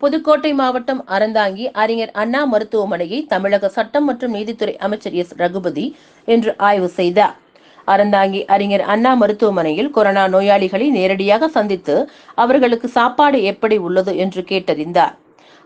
புதுக்கோட்டை மாவட்டம் அறந்தாங்கி அறிஞர் அண்ணா மருத்துவமனையை தமிழக சட்டம் மற்றும் நீதித்துறை அமைச்சர் எஸ் ரகுபதி இன்று ஆய்வு செய்தார். அறந்தாங்கி அறிஞர் அண்ணா மருத்துவமனையில் கொரோனா நோயாளிகளை நேரடியாக சந்தித்து அவர்களுக்கு சாப்பாடு எப்படி உள்ளது என்று கேட்டறிந்தார்.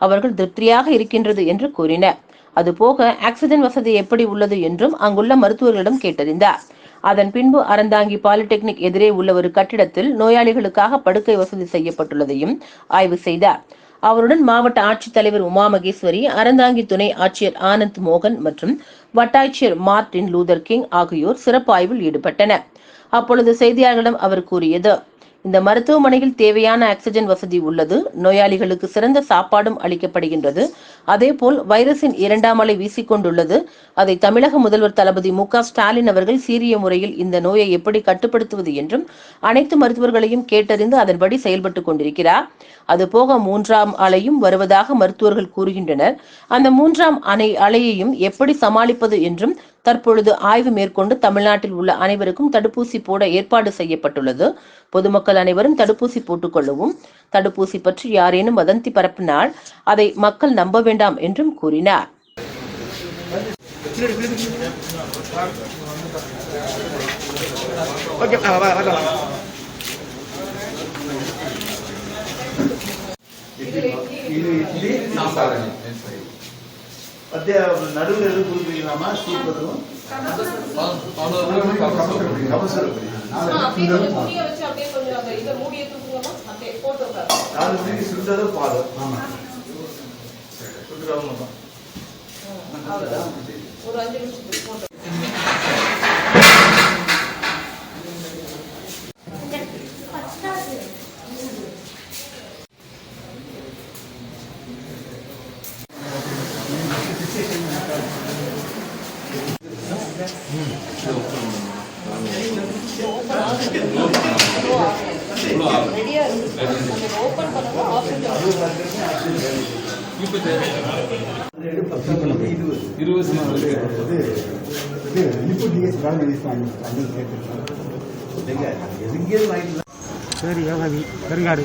அவர்கள் திருப்தியாக இருக்கின்றது என்று கூறினர். அதுபோக ஆக்சிஜன் வசதி எப்படி உள்ளது என்றும் அங்குள்ள மருத்துவர்களிடம் கேட்டறிந்தார். அதன் பின்பு அறந்தாங்கி பாலிடெக்னிக் எதிரே உள்ள ஒரு கட்டிடத்தில் நோயாளிகளுக்காக படுக்கை வசதி செய்யப்பட்டுள்ளதையும் ஆய்வு செய்தார். அவருடன் மாவட்ட ஆட்சித்தலைவர் உமா மகேஸ்வரி அறந்தாங்கி துணை ஆட்சியர் ஆனந்த் மோகன் மற்றும் வட்டாட்சியர் மார்டின் லூதர் கிங் ஆகியோர் சிறப்பு ஆய்வில் ஈடுபட்டனர். அப்பொழுது செய்தியாளர்களிடம் அவர் கூறியது இந்த மருத்துவமனையில் தேவையான ஆக்சிஜன் வசதி உள்ளது. நோயாளிகளுக்கு சிறந்த சாப்பாடும் அளிக்கப்படுகின்றது. அதேபோல் வைரஸின் இரண்டாம் அலை வீசிக்கொண்டுள்ளது. அதை தமிழக முதல்வர் தளபதி மு ஸ்டாலின் அவர்கள் சீரிய முறையில் இந்த நோயை எப்படி கட்டுப்படுத்துவது என்றும் அனைத்து மருத்துவர்களையும் கேட்டறிந்து அதன்படி செயல்பட்டுக் கொண்டிருக்கிறார். அதுபோக மூன்றாம் அலையும் வருவதாக மருத்துவர்கள் கூறுகின்றனர். அந்த மூன்றாம் அணை அலையையும் எப்படி சமாளிப்பது என்றும் தற்பொழுது ஆய்வு மேற்கொண்டு தமிழ்நாட்டில் உள்ள அனைவருக்கும் தடுப்பூசி போட ஏற்பாடு செய்யப்பட்டுள்ளது பொதுமக்கள் அனைவரும் தடுப்பூசி போட்டுக் கொள்ளவும் தடுப்பூசி பற்றி யாரேனும் வதந்தி பரப்பினால் அதை மக்கள் நம்ப வேண்டாம் என்றும் கூறினார் இது இட்லி சாம்பார் மத்திய நடுவில் எதுவும் கொடுப்பீங்களாமா சூப் எதுவும் கபசுரப்படி நாலு மணிக்கு சுண்டதும் பாதம் ஆமா எதுங்கேயும் வாங்கிக்கலாம் சரி யோகாதி பெருங்காடு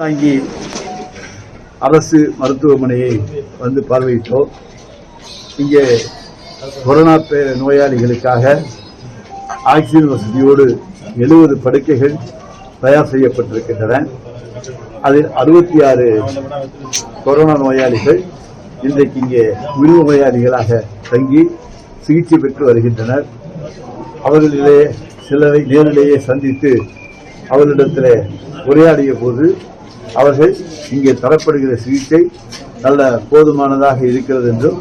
தாங்கி அரசு மருத்துவமனையை வந்து பார்வையிட்டோம். இங்கே கொரோனா பே நோயாளிகளுக்காக ஆக்சிஜன் வசதியோடு எழுபது படுக்கைகள் தயார் செய்யப்பட்டிருக்கின்றன. அதில் அறுபத்தி ஆறு கொரோனா நோயாளிகள் இன்றைக்கு இங்கே உள் நோயாளிகளாக தங்கி சிகிச்சை பெற்று வருகின்றனர். அவர்களிலே சிலரை நேரிலேயே சந்தித்து அவர்களிடத்தில் உரையாடிய போது அவர்கள் இங்கே தரப்படுகிற சிகிச்சை நல்ல போதுமானதாக இருக்கிறது என்றும்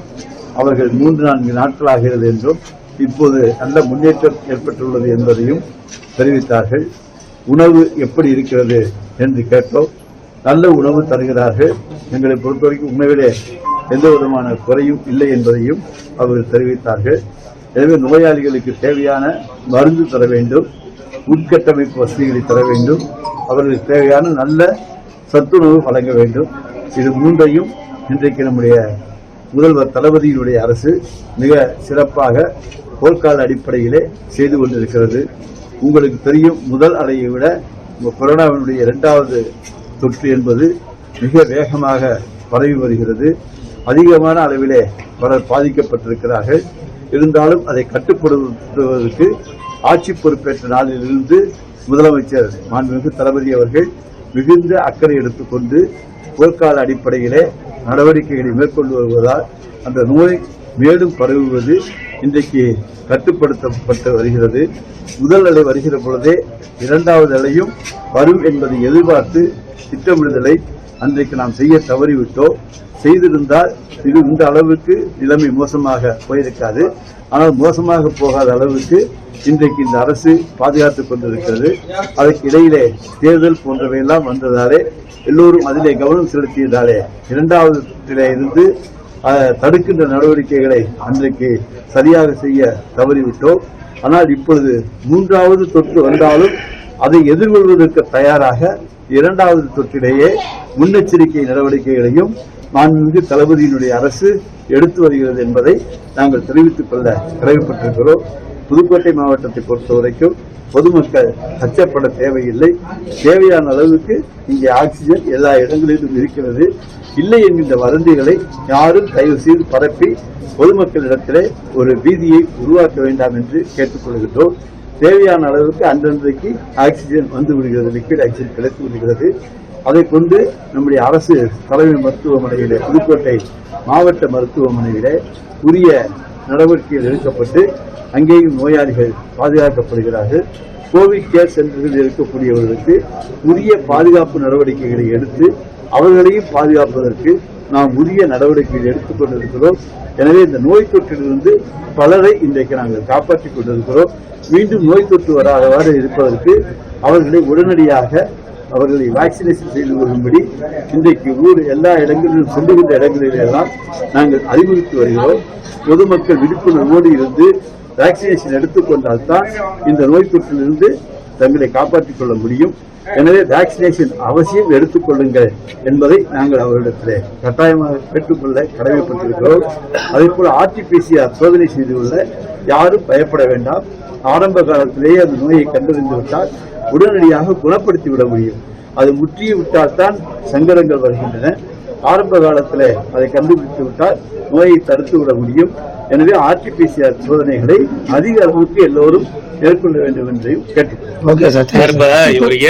அவர்கள் மூன்று நான்கு நாட்களாகிறது என்றும் இப்போது நல்ல முன்னேற்றம் ஏற்பட்டுள்ளது என்பதையும் தெரிவித்தார்கள். உணவு எப்படி இருக்கிறது என்று கேட்டோம். நல்ல உணவு தருகிறார்கள். எங்களை பொறுத்தவரைக்கும் உண்மையிலே எந்த விதமான குறையும் இல்லை என்பதையும் அவர்கள் தெரிவித்தார்கள். எனவே நோயாளிகளுக்கு தேவையான மருந்து தர வேண்டும் உட்கட்டமைப்பு வசதிகளை தர வேண்டும். அவர்களுக்கு தேவையான நல்ல சத்துணவு வழங்க வேண்டும். இது மூன்றையும் இன்றைக்கு நம்முடைய முதல்வர் தளபதியினுடைய அரசு மிக சிறப்பாக போர்க்கால அடிப்படையிலே செய்து கொண்டிருக்கிறது. உங்களுக்கு தெரியும் முதல் அலையை விட கொரோனாவினுடைய இரண்டாவது தொற்று என்பது மிக வேகமாக பரவி வருகிறது. அதிகமான அளவிலே பலர் பாதிக்கப்பட்டிருக்கிறார்கள். இருந்தாலும் அதை கட்டுப்படுத்துவதற்கு ஆட்சி பொறுப்பேற்ற நாளிலிருந்து முதலமைச்சர் மாண்புமிகு தளபதி அவர்கள் மிகுந்த அக்கறை எடுத்துக்கொண்டு போர்க்கால அடிப்படையிலே நடவடிக்கைகளை மேற்கொண்டு வருவதால் அந்த நோய் மேலும் பரவுவது இன்றைக்கு கட்டுப்படுத்தப்பட்டு வருகிறது. முதல் அலை வருகிற பொழுதே இரண்டாவது அலையும் வரும் என்பதை எதிர்பார்த்து திட்டமிடுதலை அன்றைக்கு நாம் செய்ய தவறிவிட்டோ செய்திருந்தால் இது இந்த அளவுக்கு நிலைமை மோசமாக போயிருக்காது. ஆனால் மோசமாக போகாத அளவுக்கு இன்றைக்கு இந்த அரசு பாதுகாத்துக் கொண்டிருக்கிறது. அதற்கு இடையிலே தேர்தல் போன்றவையெல்லாம் வந்ததாலே எல்லோரும் அதிலே கவனம் செலுத்தியதாலே இரண்டாவது இருந்து தடுக்கின்ற நடவடிக்கைகளை அன்றைக்கு சரியாக செய்ய தவறிவிட்டோம். ஆனால் இப்பொழுது மூன்றாவது தொற்று வந்தாலும் அதை எதிர்கொள்வதற்கு தயாராக இரண்டாவது தொற்றிலேயே முன்னெச்சரிக்கை நடவடிக்கைகளையும் மாண்புமிகு தளபதியினுடைய அரசு எடுத்து வருகிறது என்பதை நாங்கள் தெரிவித்துக் கொள்ள கடமைப்பட்டிருக்கிறோம். புதுக்கோட்டை மாவட்டத்தை பொறுத்தவரைக்கும் பொதுமக்கள் அச்சப்பட தேவையில்லை. தேவையான அளவுக்கு இங்கே ஆக்சிஜன் எல்லா இடங்களிலும் இருக்கிறது. இல்லை என்கின்ற வதந்திகளை யாரும் தயவு செய்து பரப்பி பொதுமக்களிடத்திலே ஒரு பீதியை உருவாக்க வேண்டாம் என்று கேட்டுக்கொள்கின்றோம். தேவையான அளவுக்கு அன்றன்றைக்கு ஆக்சிஜன் வந்து விடுகிறது லிக்விட் ஆக்சிஜன் கிடைத்து விடுகிறது. அதை கொண்டு நம்முடைய அரசு தலைமை மருத்துவமனையில் புதுக்கோட்டை மாவட்ட மருத்துவமனையில் உரிய நடவடிக்கைகள் எடுக்கப்பட்டு அங்கேயும் நோயாளிகள் பாதுகாக்கப்படுகிறார்கள். கோவிட் கேர் சென்டரில் இருக்கக்கூடியவர்களுக்கு உரிய பாதுகாப்பு நடவடிக்கைகளை எடுத்து அவர்களையும் பாதுகாப்பதற்கு நாம் உரிய நடவடிக்கைகள் எடுத்துக்கொண்டிருக்கிறோம். எனவே இந்த நோய் தொற்றிலிருந்து பலரை இன்றைக்கு நாங்கள் காப்பாற்றிக் கொண்டிருக்கிறோம். மீண்டும் நோய் தொற்று வராதவாறு இருப்பதற்கு அவர்களை உடனடியாக அவர்களை வேக்சினேஷன் செய்து கொள்ளும்படி இன்றைக்கு ஊர் எல்லா இடங்களிலும் செல்லுகின்ற இடங்களிலெல்லாம் நாங்கள் அறிவுறுத்தி வருகிறோம். பொதுமக்கள் விழிப்புணர்வோடு இருந்து வேக்சினேஷன் எடுத்துக்கொண்டால்தான் இந்த நோய் தொற்றிலிருந்து தங்களை காப்பாற்றிக் கொள்ள முடியும். எனவே வேக்சினேஷன் அவசியம் எடுத்துக்கொள்ளுங்கள் என்பதை நாங்கள் அவர்களிடத்தில் கட்டாயமாக பெற்றுக்கொள்ள கடமைப்பட்டிருக்கிறோம். அதே போல ஆர்டிபிசிஆர் சோதனை செய்து கொள்ள யாரும் பயப்பட வேண்டாம். ஆரம்ப காலத்திலேயே அந்த நோயை கண்டறிந்து விட்டால் உடனடியாக குணப்படுத்தி விட முடியும். அது முற்றிய விட்டால்தான் சங்கடங்கள் வருகின்றன. ஆரம்ப காலத்தில் அதை கண்டுபிடித்து விட்டால் நோயை தடுத்து விட முடியும். எனவே ஆர்டிபிசிஆர் சோதனைகளை அதிக அளவுக்கு எல்லோரும் மேற்கொள்ள வேண்டும் என்றையும் கேட்டுக்கொள்கிறேன்